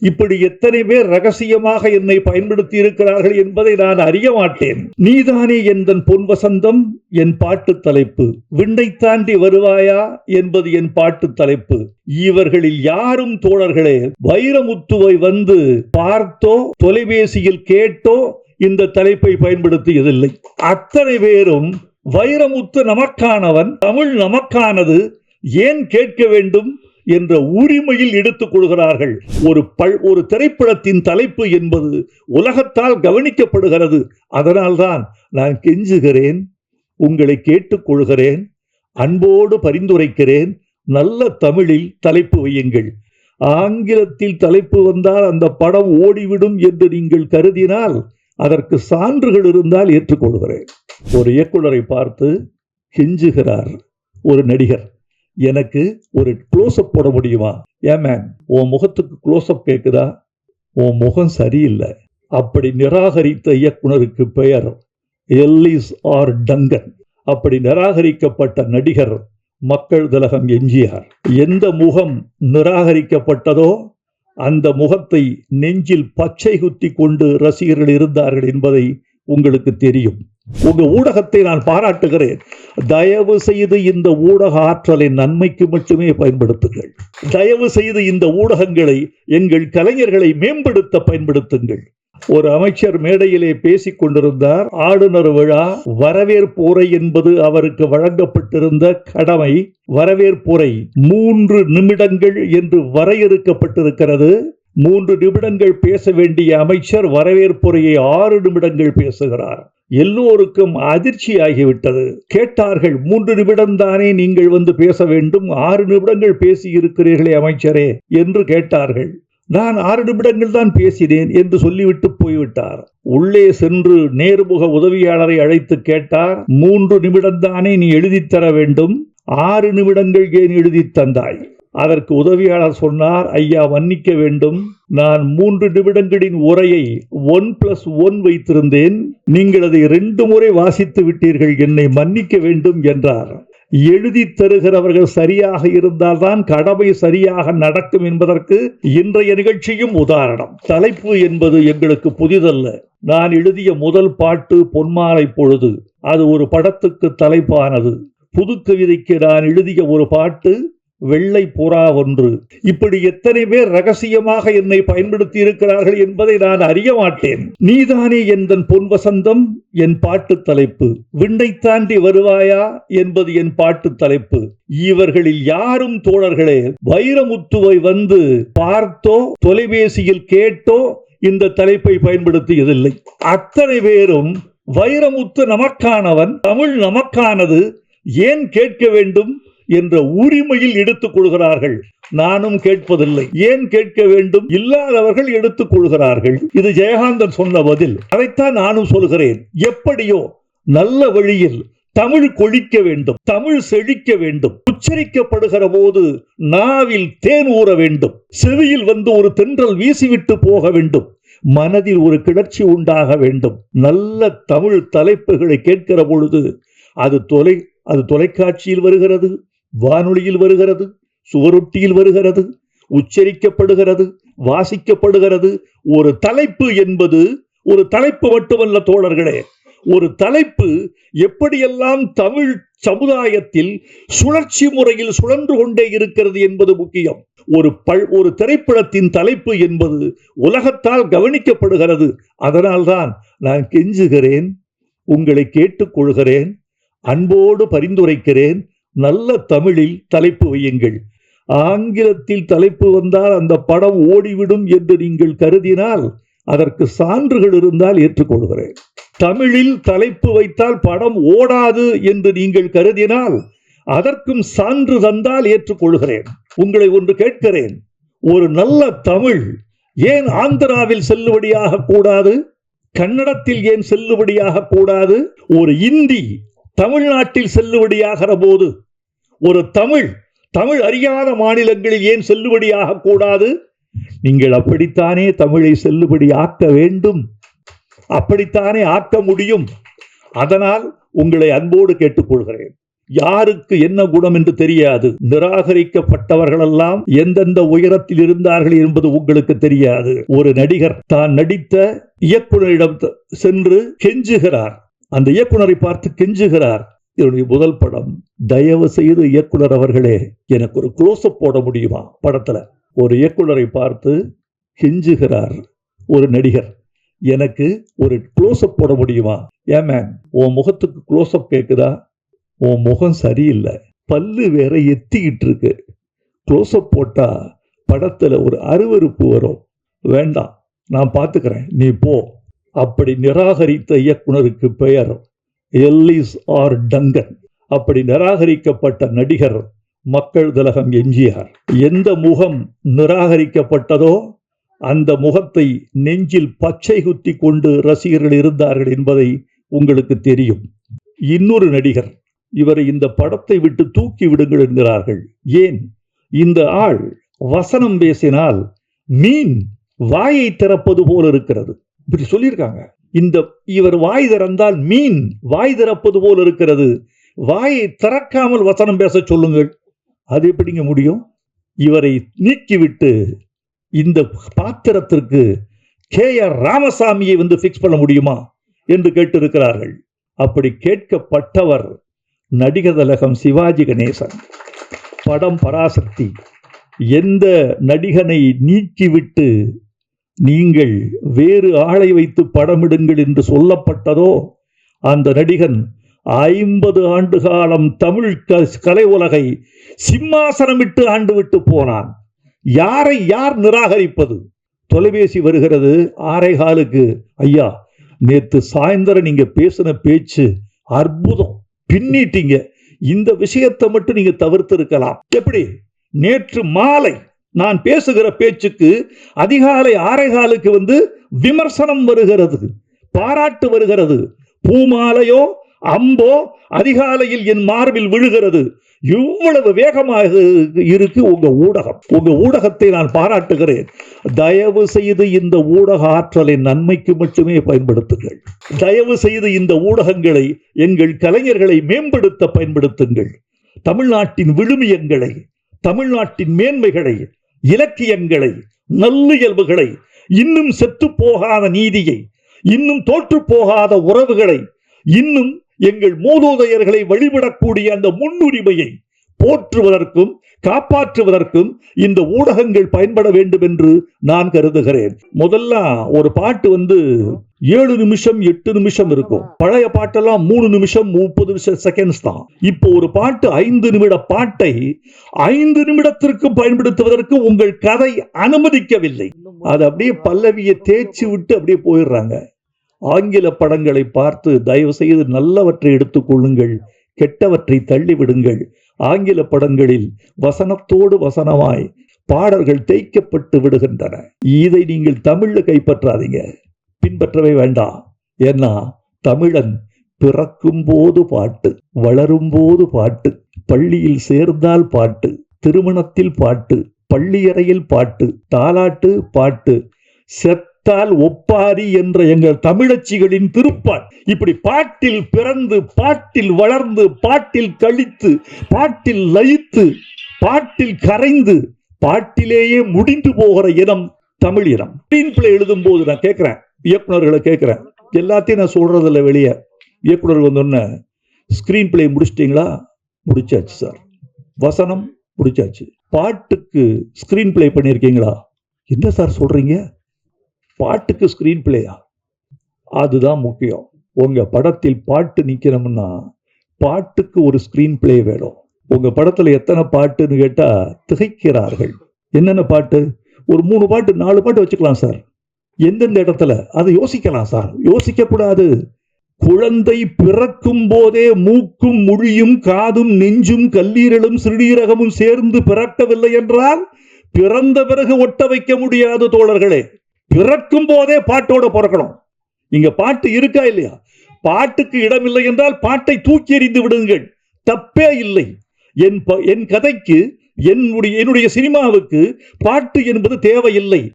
இப்படி எத்தனை பேர் ரகசியமாக என்னை பயன்படுத்தி இருக்கிறார்கள் என்பதை நான் அறிய மாட்டேன். நீதானே எந்தன் பொன் வசந்தம் என் பாட்டு தலைப்பு. விண்ணை தாண்டி வருவாயா என்பது என் பாட்டு தலைப்பு. இவர்களில் யாரும் தோழர்களே வைரமுத்துவை வந்து பார்த்தோ தொலைபேசியில் கேட்டோ இந்த தலைப்பை பயன்படுத்தியதில்லை. அத்தனை பேரும் வைரமுத்து நமக்கானவன் தமிழ் நமக்கானது ஏன் கேட்க வேண்டும்? என்ற உரிமையில் எடுத்துக் கொள்கிறார்கள். ஒரு பல் ஒரு திரைப்படத்தின் தலைப்பு என்பது உலகத்தால் கவனிக்கப்படுகிறது. அதனால்தான் நான் கெஞ்சுகிறேன் உங்களை கேட்டுக்கொள்கிறேன் அன்போடு பரிந்துரைக்கிறேன். நல்ல தமிழில் தலைப்பு வையுங்கள். ஆங்கிலத்தில் தலைப்பு வந்தால் அந்த படம் ஓடிவிடும் என்று நீங்கள் கருதினால் அதற்கு சான்றுகள் இருந்தால் ஏற்றுக்கொள்கிறேன். ஒரு இயக்குனரை பார்த்து கெஞ்சுகிறார் ஒரு நடிகர். எனக்கு ஒரு க்ளோஸ்அப் போட முடியுமா? ஏன் மேன் உன் முகத்துக்கு க்ளோஸ்அப் கேட்குதா உன் முகம் சரியில்லை. அப்படி நிராகரித்த இயக்குனருக்கு பெயர் எல்லிஸ் ஆர் டங்கன். அப்படி நிராகரிக்கப்பட்ட நடிகர் மக்கள் திலகம் எம்ஜிஆர். எந்த முகம் நிராகரிக்கப்பட்டதோ அந்த முகத்தை நெஞ்சில் பச்சை குத்தி கொண்டு ரசிகர்கள் இருந்தார்கள் என்பதை உங்களுக்கு தெரியும். உங்க ஊடகத்தை நான் பாராட்டுகிறேன். தயவு செய்து இந்த ஊடக ஆற்றலை நன்மைக்கு மட்டுமே பயன்படுத்துங்கள். தயவு செய்து இந்த ஊடகங்களை எங்கள் கலைஞர்களை மேம்படுத்த பயன்படுத்துங்கள். ஒரு அமைச்சர் மேடையிலே பேசிக் கொண்டிருந்தார். ஆளுநர் விழா வரவேற்புரை என்பது அவருக்கு வழங்கப்பட்டிருந்த கடமை. வரவேற்புரை மூன்று நிமிடங்கள் என்று வரையறுக்கப்பட்டிருக்கிறது. மூன்று நிமிடங்கள் பேச வேண்டிய அமைச்சர் வரவேற்புரையை ஆறு நிமிடங்கள் பேசுகிறார். எல்லோருக்கும் அதிர்ச்சி ஆகிவிட்டது கேட்டார்கள் மூன்று நிமிடம் தானே நீங்கள் வந்து பேச வேண்டும்? ஆறு நிமிடங்கள் பேசி இருக்கிறீர்களே அமைச்சரே என்று கேட்டார்கள். நான் ஆறு நிமிடங்கள் தான் பேசினேன் என்று சொல்லிவிட்டு போய்விட்டார். உள்ளே சென்று நேர்முக உதவியாளரை அழைத்து கேட்டார் மூன்று நிமிடம் தானே நீ எழுதித் தர வேண்டும்? ஆறு நிமிடங்கள் ஏன் எழுதித் தந்தாய்? அதற்கு உதவியாளர் சொன்னார் ஐயா மன்னிக்க வேண்டும். நான் மூன்று நிமிடங்களின் உரையை ஒன் பிளஸ் ஒன் வைத்திருந்தேன். நீங்கள் அதை ரெண்டு முறை வாசித்து விட்டீர்கள். என்னை மன்னிக்க வேண்டும் என்றார். எழுதி தருகிறவர்கள் சரியாக இருந்தால்தான் கடமை சரியாக நடக்கும் என்பதற்கு இன்றைய நிகழ்ச்சியும் உதாரணம். தலைப்பு என்பது எங்களுக்கு புதிதல்ல. நான் எழுதிய முதல் பாட்டு பொன்மாலை பொழுது. அது ஒரு படத்துக்கு தலைப்பானது. புது கவிதைக்கு நான் எழுதிய ஒரு பாட்டு வெள்ளை புறா ஒன்று. இப்படி எத்தனை பேர் ரகசியமாக என்னை பயன்படுத்தி இருக்கிறார்கள் என்பதை நான் அறிய மாட்டேன். நீதானே எந்தன் பொன் வசந்தம் என் பாட்டு தலைப்பு. விண்ணை தாண்டி வருவாயா என்பது என் பாட்டு தலைப்பு. இவர்களில் யாரும் தோழர்களே வைரமுத்துவை வந்து பார்த்தோ தொலைபேசியில் கேட்டோ இந்த தலைப்பை பயன்படுத்தியதில்லை. அத்தனை பேரும் வைரமுத்து நமக்கானவன் தமிழ் நமக்கானது ஏன் கேட்க வேண்டும்? என்ற உரிமையில் எடுத்துக் கொள்கிறார்கள். நானும் கேட்பதில்லை. ஏன் கேட்க வேண்டும்? இல்லாதவர்கள் எடுத்துக் கொள்கிறார்கள். இது ஜெயகாந்தன் சொன்ன பதில். அதைத்தான் நானும் சொல்கிறேன். எப்படியோ நல்ல வழியில் தமிழ் கொழிக்க வேண்டும். தமிழ் செழிக்க வேண்டும். உச்சரிக்கப்படுகிற போது நாவில் தேன் ஊற வேண்டும். செவியில் வந்து ஒரு தென்றல் வீசிவிட்டு போக வேண்டும். மனதில் ஒரு கிளர்ச்சி உண்டாக வேண்டும். நல்ல தமிழ் தலைப்புகளை கேட்கிற பொழுது அது தொலை அது தொலைக்காட்சியில் வருகிறது. வானொலியில் வருகிறது சுவரொட்டியில் வருகிறது உச்சரிக்கப்படுகிறது வாசிக்கப்படுகிறது. ஒரு தலைப்பு என்பது ஒரு தலைப்பு மட்டுமல்ல தோழர்களே. ஒரு தலைப்பு எப்படியெல்லாம் தமிழ் சமுதாயத்தில் சுழற்சி முறையில் சுழன்று கொண்டே இருக்கிறது என்பது முக்கியம். ஒரு பல் ஒரு திரைப்படத்தின் தலைப்பு என்பது உலகத்தால் கவனிக்கப்படுகிறது. அதனால்தான் நான் கெஞ்சுகிறேன் உங்களை கேட்டுக்கொள்கிறேன் அன்போடு பரிந்துரைக்கிறேன் நல்ல தமிழில் தலைப்பு வையுங்கள். ஆங்கிலத்தில் தலைப்பு வந்தால் அந்த படம் ஓடிவிடும் என்று நீங்கள் கருதினால் அதற்கு சான்றுகள் இருந்தால் ஏற்றுக்கொள்கிறேன். தமிழில் தலைப்பு வைத்தால் படம் ஓடாது என்று நீங்கள் கருதினால் அதற்கும் சான்று தந்தால் ஏற்றுக்கொள்கிறேன். உங்களை ஒன்று கேட்கிறேன். ஒரு நல்ல தமிழ் ஏன் ஆந்திராவில் செல்லுபடியாக கூடாது? கன்னடத்தில் ஏன் செல்லுபடியாக கூடாது? ஒரு இந்தி தமிழ்நாட்டில் செல்லுபடியாகிற போது ஒரு தமிழ் தமிழ் அறியாத மாநிலங்களில் ஏன் செல்லுபடியாக கூடாது? நீங்கள் அப்படித்தானே தமிழை செல்லுபடி ஆக்க வேண்டும்? அப்படித்தானே ஆக்க முடியும்? அதனால் உங்களை அன்போடு கேட்டுக்கொள்கிறேன். யாருக்கு என்ன குணம் என்று தெரியாது. நிராகரிக்கப்பட்டவர்களெல்லாம் எந்தெந்த உயரத்தில் இருந்தார்கள் என்பது உங்களுக்கு தெரியாது. ஒரு நடிகர் தான் நடித்த இயக்குனரிடம் சென்று கெஞ்சுகிறார். அந்த இயக்குனரை பார்த்து கெஞ்சுகிறார். என்னுடைய முதல் படம் தயவு செய்து இயக்குனர் அவர்களே எனக்கு ஒரு க்ளோஸ்அப் போட முடியுமா? படத்துல. ஒரு இயக்குனரை பார்த்து கெஞ்சுகிறார் ஒரு நடிகர். எனக்கு ஒரு க்ளோஸ்அப் போட முடியுமா? ஏன் மேன் உன் முகத்துக்கு க்ளோஸ்அப் கேட்குதா உன் முகம் சரியில்லை. பல்லு வேற எத்திக்கிட்டு இருக்கு. க்ளோஸ்அப் போட்டா படத்துல ஒரு அருவருப்பு வரும். வேண்டாம் நான் பார்த்துக்கிறேன் நீ போ. அப்படி நிராகரித்த இயக்குனருக்கு பெயர் எல்லிஸ் ஆர் டங்கன் அப்படி நிராகரிக்கப்பட்ட நடிகர் மக்கள் திலகம் எம்ஜிஆர். எந்த முகம் நிராகரிக்கப்பட்டதோ அந்த முகத்தை நெஞ்சில் பச்சை குத்தி கொண்டு ரசிகர்கள் இருந்தார்கள் என்பதை உங்களுக்கு தெரியும். இன்னொரு நடிகர் இவரை இந்த படத்தை விட்டு தூக்கி விடுங்கள் என்கிறார்கள். ஏன்? இந்த ஆள் வசனம் பேசினால் மீன் வாயை திறப்பது போல இருக்கிறது. இப்படி சொல்லியிருக்காங்க. இந்த இவர் வாய் திறந்தால் மீன் வாய் திறப்பது போல் இருக்கிறது. வாயை திறக்காமல் வசனம் பேச சொல்லுங்கள். அது எப்படிங்க முடியும்? இவரை நீக்கிவிட்டு இந்த பாத்திரத்திற்கு கே ஆர் ராமசாமியை வந்து ஃபிக்ஸ் பண்ண முடியுமா என்று கேட்டிருக்கிறார்கள். அப்படி கேட்கப்பட்டவர் நடிகர் சிவாஜி கணேசன். படம் பராசக்தி. எந்த நடிகனை நீக்கிவிட்டு நீங்கள் வேறு ஆளை வைத்து படமிடுங்கள் என்று சொல்லப்பட்டதோ அந்த நடிகன் ஐம்பது ஆண்டு காலம் தமிழ் கலை உலகை சிம்மாசனமிட்டு ஆண்டு விட்டு போனான். யாரை யார் நிராகரிப்பது? தொலைபேசி வருகிறது ஆரை காலுக்கு ஐயா நேற்று சாயந்தரம் நீங்க பேசின பேச்சு அற்புதம். பின்னிட்டீங்க. இந்த விஷயத்தை மட்டும் நீங்க தவிர்த்து இருக்கலாம் எப்படி? நேற்று மாலை நான் பேசுகிற பேச்சுக்கு அதிகாலை ஆரை காலுக்கு வந்து விமர்சனம் வருகிறது பாராட்டு வருகிறது. பூமாலையோ அம்போ அதிகாலையில் என் மார்பில் விழுகிறது. இவ்வளவு வேகமாக இருக்கு உங்க ஊடகம். உங்க ஊடகத்தை நான் பாராட்டுகிறேன். தயவு செய்து இந்த ஊடக ஆற்றலை நன்மைக்கு மட்டுமே பயன்படுத்துங்கள். தயவு செய்து இந்த ஊடகங்களை எங்கள் கலைஞர்களை மேம்படுத்த பயன்படுத்துங்கள். தமிழ்நாட்டின் விழுமியங்களை தமிழ்நாட்டின் மேன்மைகளை இலக்கியங்களை நல்லியல்புகளை இன்னும் செத்து போகாத நீதியை இன்னும் தோற்று போகாத உறவுகளை இன்னும் எங்கள் மூதோதையர்களை வழிபடக்கூடிய அந்த முன்னுரிமையை போற்றுவதற்கும் காப்பாற்றுவதற்கும் இந்த ஊடகங்கள் பயன்பட வேண்டும் என்று நான் கருதுகிறேன். முதல்ல ஒரு பாட்டு வந்து ஏழு நிமிஷம் எட்டு நிமிஷம் இருக்கும். பழைய பாட்டெல்லாம் மூணு நிமிஷம் முப்பது நிமிஷம் செகண்ட்ஸ் தான். இப்போ ஒரு பாட்டு ஐந்து நிமிட பாட்டை ஐந்து நிமிடத்திற்கு பயன்படுத்துவதற்கு உங்கள் கதை அனுமதிக்கவில்லை. அது அப்படியே பல்லவியை தேய்ச்சி விட்டு அப்படியே போயிடுறாங்க. ஆங்கில படங்களை பார்த்து தயவு செய்து நல்லவற்றை எடுத்துக் கொள்ளுங்கள் கெட்டவற்றை தள்ளிவிடுங்கள் ஆங்கில படங்களில் வசனத்தோடு வசனமாய் பாடல்கள் தேய்க்கப்பட்டு விடுகின்றன. இதை நீங்கள் தமிழ்ல கைப்பற்றாதீங்க. பின்பற்றவே வேண்டாம். ஏன்னா தமிழன் பிறக்கும் போது பாட்டு வளரும் போது பாட்டு பள்ளியில் சேர்ந்தால் பாட்டு திருமணத்தில் பாட்டு பள்ளியறையில் பாட்டு தாலாட்டு பாட்டு செத்தால் ஒப்பாரி என்ற எங்கள் தமிழச்சிகளின் திருப்பாட் இப்படி பாட்டில் பிறந்து பாட்டில் வளர்ந்து பாட்டில் கழித்து பாட்டில் லயித்து பாட்டில் கரைந்து பாட்டிலேயே முடிந்து போகிற இனம் தமிழ் இனம். எழுதும் போது நான் கேட்கிறேன் இயக்குநர்களை கேட்குறேன். எல்லாத்தையும் நான் சொல்கிறதில்ல வெளியே. இயக்குனர் வந்தோடனே ஸ்க்ரீன் பிளே முடிச்சிட்டிங்களா? முடிச்சாச்சு சார் வசனம் முடிச்சாச்சு. பாட்டுக்கு ஸ்க்ரீன் பிளே பண்ணியிருக்கீங்களா? என்ன சார் சொல்கிறீங்க பாட்டுக்கு ஸ்க்ரீன் பிளேயா அதுதான் முக்கியம். உங்கள் படத்தில் பாட்டு நிற்கணும்னா பாட்டுக்கு ஒரு ஸ்க்ரீன் பிளே வேணும். உங்கள் படத்தில் எத்தனை பாட்டுன்னு கேட்டால் திகைக்கிறார்கள். என்னென்ன பாட்டு? ஒரு மூணு பாட்டு நாலு பாட்டு வச்சுக்கலாம் சார் எந்தெந்த இடத்துல? அதை யோசிக்கலாம் சார். யோசிக்க கூடாது குழந்தை பிறக்கும் போதே மூக்கும் மொழியும் காதும் நெஞ்சும் கல்லீரலும் சிறுநீரகமும் சேர்ந்து பிறக்கவில்லை என்றால் பிறந்த பிறகு ஒட்ட வைக்க முடியாது தோழர்களே. பிறக்கும் போதே பாட்டோட பிறக்கணும். இங்க பாட்டு இருக்கா இல்லையா? பாட்டுக்கு இடமில்லை என்றால் பாட்டை தூக்கி எறிந்து விடுங்கள். தப்பே இல்லை. என் ப- என் கதைக்கு என்னுடைய என்னுடைய சினிமாவுக்கு பாட்டு என்பது தேவையில்லை.